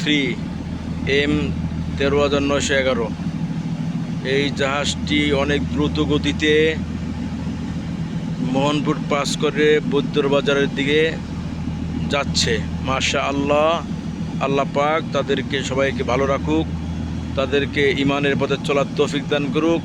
Three M তেরো হাজার নয়শো এগারো। এই জাহাজটি অনেক দ্রুত গতিতে মোহনপুর পাস করে বৈদ্যর বাজারের দিকে যাচ্ছে। মাশা আল্লাহ আল্লাহ পাক তাদেরকে সবাইকে ভালো রাখুক, তাদেরকে ইমানের পথে চলার তৌফিক দান করুক।